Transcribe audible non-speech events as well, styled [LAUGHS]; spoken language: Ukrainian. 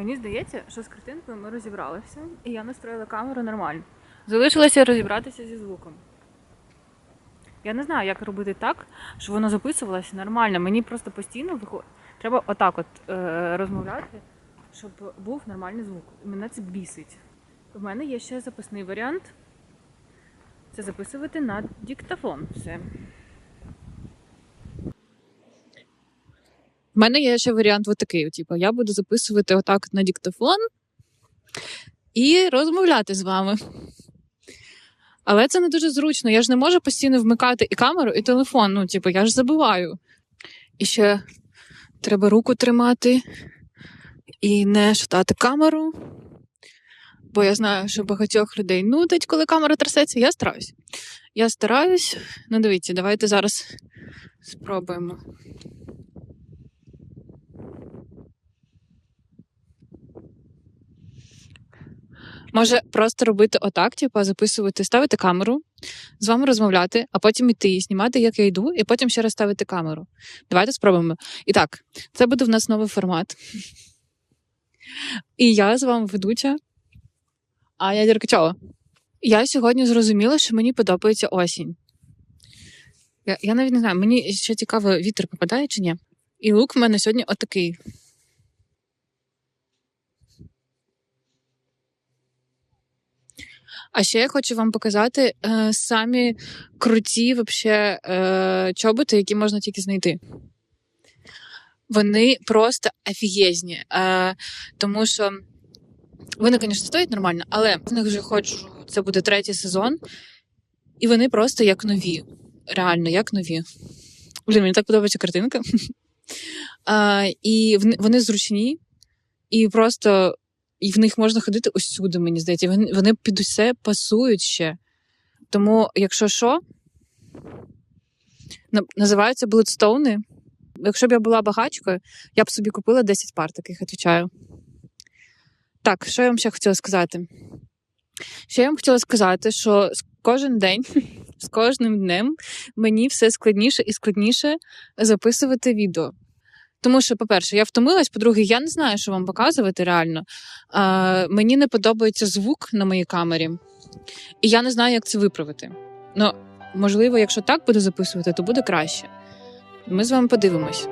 Мені здається, що з картинкою ми розібралися, і я настроїла камеру нормально. Залишилося розібратися зі звуком. Я не знаю, як робити так, щоб воно записувалося нормально. Мені просто постійно виходить. Треба отак от е, розмовляти, щоб був нормальний звук. Мене це бісить. У мене є ще запасний варіант. Це записувати на диктофон. Все. У мене є ще варіант такий: типу, я буду записувати отак на диктофон і розмовляти з вами. Але це не дуже зручно. Я ж не можу постійно вмикати і камеру, і телефон. Ну, типу, я ж забуваю. І ще треба руку тримати і не шатати камеру. Бо я знаю, що багатьох людей нудить, коли камера трясеться. Я стараюсь. Я стараюсь. Ну, дивіться, давайте зараз спробуємо. Може просто робити отак, типу, записувати, ставити камеру, з вами розмовляти, а потім іти знімати, як я йду, і потім ще раз ставити камеру. Давайте спробуємо. І так, це буде в нас новий формат. І я з вами ведуча Аня Деркачова. Я сьогодні зрозуміла, що мені подобається осінь. Я, я навіть не знаю, мені ще цікаво, вітер попадає чи ні. І лук в мене сьогодні отакий. А ще я хочу вам показати е, самі круті вообще, е, чоботи, які можна тільки знайти. Вони просто офігезні. Е, тому що вони, звісно, стоять нормально, але в них вже ходжу, це буде третій сезон, і вони просто як нові. Реально, як нові. Блін, мені так подобається картинка. [LAUGHS] Е, і вони зручні, і просто і в них можна ходити усюди, мені здається. Вони, вони під усе пасують ще. Тому, якщо що, називаються Bloodstone. Якщо б я була багачкою, я б собі купила 10 пар таких, відповідаю. Так, що я вам ще хотіла сказати? Ще я вам хотіла сказати, що кожен день, [LAUGHS] з кожним днем мені все складніше і складніше записувати відео. Тому що, по-перше, я втомилась, по-друге, я не знаю, що вам показувати реально. Е, мені не подобається звук на моїй камері, і я не знаю, як це виправити. Ну, можливо, якщо так буде записувати, то буде краще. Ми з вами подивимось.